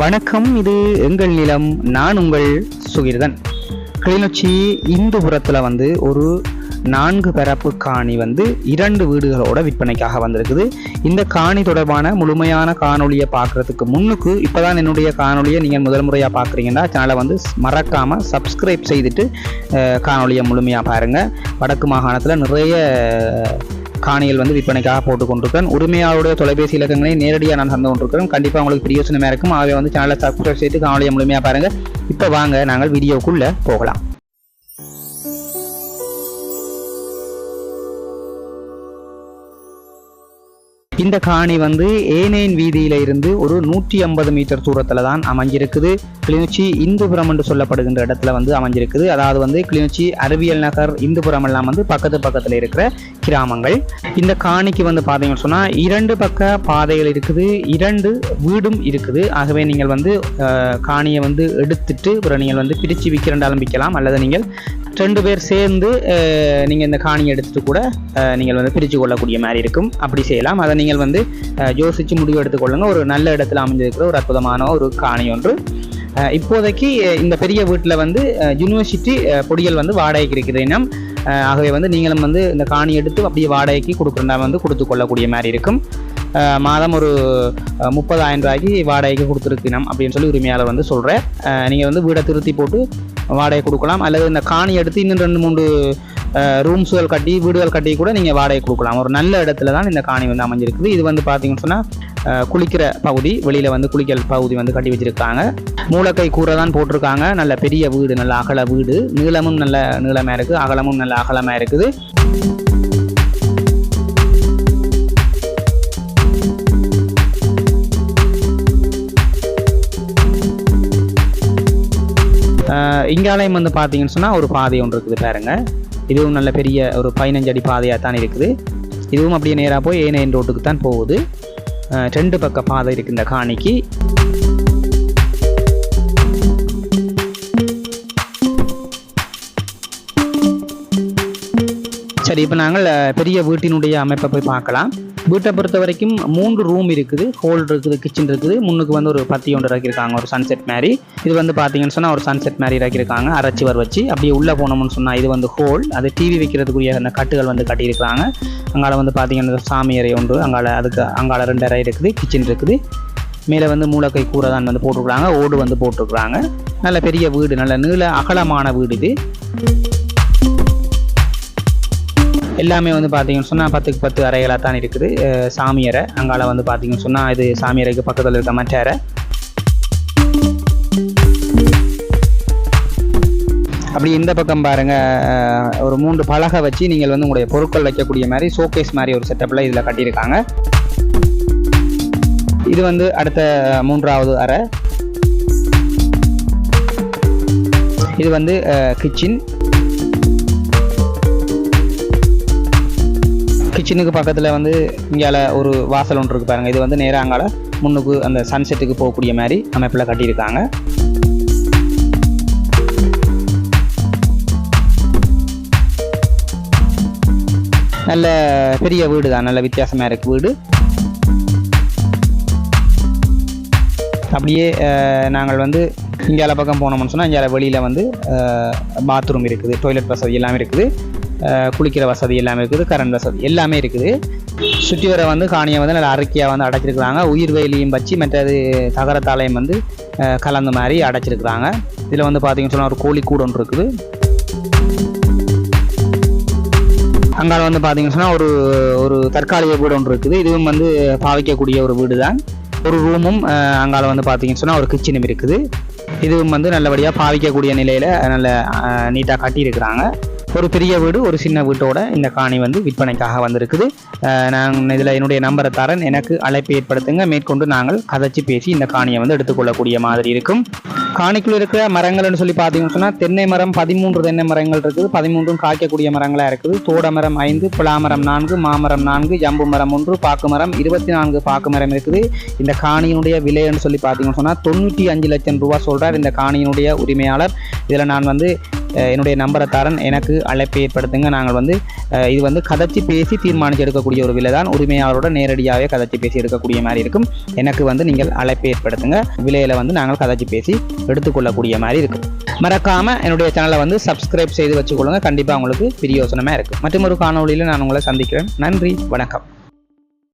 வணக்கம் இது எங்கள் நிலம் நான் உங்கள் சுகிர்தன். கிளிநொச்சி இந்துபுரத்தில் வந்து ஒரு நான்கு பரப்பு காணி வந்து இரண்டு வீடுகளோட விற்பனைக்காக வந்திருக்குது. இந்த காணி தொடர்பான முழுமையான காணொலியை பார்க்குறதுக்கு முன்னுக்கு இப்போதான் என்னுடைய காணொலியை நீங்கள் முதல் முறையாக பார்க்குறீங்கன்னா சேனலை வந்து மறக்காமல் சப்ஸ்கிரைப் செய்துட்டு காணொலியை முழுமையாக பாருங்கள் வடக்கு மாகாணத்தில் நிறைய காணிகள் வந்து விற்பனைக்காக போட்டு கொண்டிருக்கேன் உரிமையாளருடைய தொலைபேசி இலக்கங்களை நேரடியாக நான் தந்து கொண்டிருக்கிறேன். கண்டிப்பாக உங்களுக்கு பிரியோசனமாக இருக்கும். ஆகவே வந்து சேனலை சப்ஸ்கிரைப் செய்து காணொலியை முழுமையாக பாருங்கள் இப்போ வாங்க நாங்கள் வீடியோக்குள்ளே போகலாம். இந்த காணி வந்து ஏனேன் வீதியில இருந்து ஒரு நூற்றி ஐம்பது மீட்டர் தூரத்தில் தான் அமைஞ்சிருக்குது. கிளிநொச்சி இந்துபுரம் என்று சொல்லப்படுகின்ற இடத்துல வந்து அமைஞ்சிருக்குது. அதாவது வந்து கிளிநொச்சி அறிவியல் நகர் இந்துபுரம் எல்லாம் வந்து பக்கத்து பக்கத்தில் இருக்கிற கிராமங்கள். இந்த காணிக்கு வந்து பார்த்தீங்கன்னு சொன்னால் இரண்டு பக்க பாதைகள் இருக்குது இரண்டு வீடும் இருக்குது. ஆகவே நீங்கள் வந்து காணியை வந்து எடுத்துட்டு அப்புறம் நீங்கள் வந்து பிரித்து விற்கிறண்டாலும் விற்கலாம் அல்லது நீங்கள் ரெண்டு பேர் சேர்ந்து நீங்கள் இந்த காணியை எடுத்துகிட்டு கூட நீங்கள் வந்து பிரித்து கொள்ளக்கூடிய மாதிரி இருக்கும். அப்படி செய்யலாம். அதை நீங்கள் வந்து யோசித்து முடிவு எடுத்துக்கொள்ளுங்கள் ஒரு நல்ல இடத்துல அமைஞ்சிருக்கிற ஒரு அற்புதமான ஒரு காணி ஒன்று. இப்போதைக்கு இந்த பெரிய வீட்டில் வந்து யூனிவர்சிட்டி பொடியல் வந்து வாடகைக்கு இருக்குது. இன்னும் ஆகவே வந்து நீங்களும் வந்து இந்த காணி எடுத்து அப்படியே வாடகைக்கு கொடுக்குறதா வந்து கொடுத்து கொள்ளக்கூடிய மாதிரி இருக்கும். மாதம் ஒரு முப்பதாயிரம் ரூபாய்க்கு வாடகைக்கு கொடுத்துருக்கணும் அப்படின்னு சொல்லி உரிமையாளர் வந்து சொல்கிறேன் நீங்கள் வந்து வீடை திருத்தி போட்டு வாடகை கொடுக்கலாம். அல்லது இந்த காணி எடுத்து இன்னும் ரெண்டு மூணு ரூம்ஸுகள் கட்டி வீடுகள் கட்டி கூட நீங்கள் வாடகை கொடுக்கலாம். ஒரு நல்ல இடத்துல தான் இந்த காணி வந்து அமைஞ்சிருக்குது. இது வந்து பார்த்தீங்கன்னு சொன்னால் குளிக்கிற பகுதி வெளியில் வந்து குளிக்கிற பகுதி வந்து கட்டி வச்சிருக்காங்க. மூலக்கை கூரை தான் போட்டிருக்காங்க. நல்ல பெரிய வீடு நல்ல அகல வீடு. நீளமும் நல்ல நீளமாக இருக்குது அகலமும் நல்ல அகலமாக இருக்குது. இங்காலயம் வந்து பார்த்தீங்கன்னு சொன்னால் ஒரு பாதை ஒன்று இருக்குது பாருங்கள் இதுவும் நல்ல பெரிய ஒரு பதினஞ்சு அடி பாதையாக தான் இருக்குது. இதுவும் அப்படியே நேராக போய் ஏனையன் ரோட்டுக்கு தான் போகுது. ரெண்டு பக்க பாதை இருக்குது இந்த காணிக்கு. சரி இப்போ நாங்கள் பெரிய வீட்டினுடைய அமைப்பை போய் பார்க்கலாம். வீட்டை பொறுத்த வரைக்கும் மூன்று ரூம் இருக்குது. ஹோல் இருக்குது கிச்சன் இருக்குது. முன்னுக்கு வந்து ஒரு பத்தி ஒன்று இறக்கியிருக்காங்க. ஒரு சன்செட் மாதிரி இது வந்து பார்த்தீங்கன்னு சொன்னால் ஒரு சன்செட் மாதிரி இறக்கியிருக்காங்க. அரைச்சிவர் வச்சு. அப்படியே உள்ளே போனோம்னு சொன்னால் இது வந்து ஹோல் அது டிவி வைக்கிறதுக்குரிய அந்த கட்டுகள் வந்து கட்டியிருக்காங்க அங்கால வந்து பார்த்தீங்கன்னா சாமி அறை ஒன்று. அங்கால அதுக்கு அங்கால ரெண்டு அறை இருக்குது. கிச்சன் இருக்குது. மேலே வந்து மூலக்கை கூரை தான் வந்து போட்டிருக்கிறாங்க. ஓடு வந்து போட்டிருக்கிறாங்க. நல்ல பெரிய வீடு நல்ல நீள அகலமான வீடு இது. எல்லாமே வந்து பார்த்தீங்கன்னு சொன்னால் பத்துக்கு பத்து அறைகளாக தான் இருக்குது. சாமி அறை. அங்கால வந்து பார்த்தீங்கன்னு சொன்னால் இது சாமி அறைக்கு பக்கத்தில் இருக்க மற்ற அறை. அப்படி இந்த பக்கம் பாருங்க ஒரு மூன்று பலகை வச்சு நீங்கள் வந்து உங்களுடைய பொருட்கள் வைக்கக்கூடிய மாதிரி ஷோகேஸ் மாதிரி ஒரு செட்டப்பில் இதில் கட்டியிருக்காங்க. இது வந்து அடுத்த மூன்றாவது அறை. இது வந்து கிச்சன் கிச்சனுக்கு பக்கத்தில் வந்து இங்கால ஒரு வாசல் ஒன்று இருக்கு பாருங்கள் இது வந்து நேராக அங்கால முன்னுக்கு அந்த சன்செட்டுக்கு போகக்கூடிய மாதிரி அமைப்பில் கட்டியிருக்காங்க. நல்ல பெரிய வீடு தான். நல்ல வித்தியாசமாக இருக்குது வீடு. அப்படியே நாங்கள் வந்து இந்தியாவில் பக்கம் போனோம்னு சொன்னால் இந்தியாவில் வெளியில் வந்து பாத்ரூம் இருக்குது டாய்லெட் வசதி எல்லாமே இருக்குது. குளிக்கிற வசதி எல்லாமே இருக்குது கரண்ட் வசதி எல்லாமே இருக்குது. சுற்றி வர வந்து காணியை வந்து நல்லா அரைக்கியாக வந்து அடைச்சிருக்கிறாங்க. உயிர் வேலியும் வச்சு மற்றது தகரத்தாலையும் வந்து கலந்த மாதிரி அடைச்சிருக்கிறாங்க. இதில் வந்து பார்த்தீங்கன்னு சொன்னால் ஒரு கோழி கூடு ஒன்று இருக்குது. அங்கால வந்து பார்த்தீங்கன்னு சொன்னால் ஒரு ஒரு தற்காலிக வீடு ஒன்று இருக்குது. இதுவும் வந்து பாவிக்கக்கூடிய ஒரு வீடு தான் ஒரு ரூமும் அங்கால வந்து பார்த்தீங்கன்னு சொன்னால் ஒரு கிச்சனும் இருக்குது. இதுவும் வந்து நல்லபடியாக பாவிக்கக்கூடிய நிலையில் நல்ல நீட்டாக கட்டியிருக்கிறாங்க. ஒரு பெரிய வீடு ஒரு சின்ன வீட்டோட இந்த காணி வந்து விற்பனைக்காக வந்திருக்குது. நான் இதில் என்னுடைய நம்பரை தரேன். எனக்கு அழைப்பு ஏற்படுத்துங்க. மேற்கொண்டு நாங்கள் கதைச்சு பேசி இந்த காணியை வந்து எடுத்துக்கொள்ளக்கூடிய மாதிரி இருக்கும். காணிக்குள்ள இருக்கிற மரங்கள்னு சொல்லி பார்த்தீங்கன்னு சொன்னால் தென்னை மரம் பதிமூன்று தென்னை மரங்கள் இருக்குது. பதிமூன்றும் காய்க்கக்கூடிய மரங்களாக இருக்குது. தோட மரம் ஐந்து பிளாமரம் நான்கு மாமரம் நான்கு ஜம்பு மரம் ஒன்று பாக்கு மரம் இருபத்தி நான்கு பாக்கு மரம் இருக்குது. இந்த காணியினுடைய விலைன்னு சொல்லி பார்த்தீங்கன்னு சொன்னால் தொண்ணூற்றி அஞ்சு லட்சம் ரூபா சொல்கிறார் இந்த காணியினுடைய உரிமையாளர். இதில் நான் வந்து என்னுடைய நம்பரை தரன். எனக்கு அழைப்பை ஏற்படுத்துங்க. நாங்கள் வந்து இது வந்து கதைச்சி பேசி தீர்மானித்து எடுக்கக்கூடிய ஒரு விலை தான். உரிமையாளரோட நேரடியாகவே கதைச்சி பேசி எடுக்கக்கூடிய மாதிரி இருக்கும். எனக்கு வந்து நீங்கள் அழைப்பை ஏற்படுத்துங்க. விலையில வந்து நாங்கள் கதைச்சி பேசி எடுத்துக்கொள்ளக்கூடிய மாதிரி இருக்கும். மறக்காம என்னுடைய சேனலை வந்து சப்ஸ்கிரைப் செய்து வச்சுக்கொள்ளுங்க. கண்டிப்பாக உங்களுக்கு பிரியோசனமாக இருக்கும். மற்றும் ஒரு காணொலியில் நான் உங்களை சந்திக்கிறேன். நன்றி. வணக்கம்.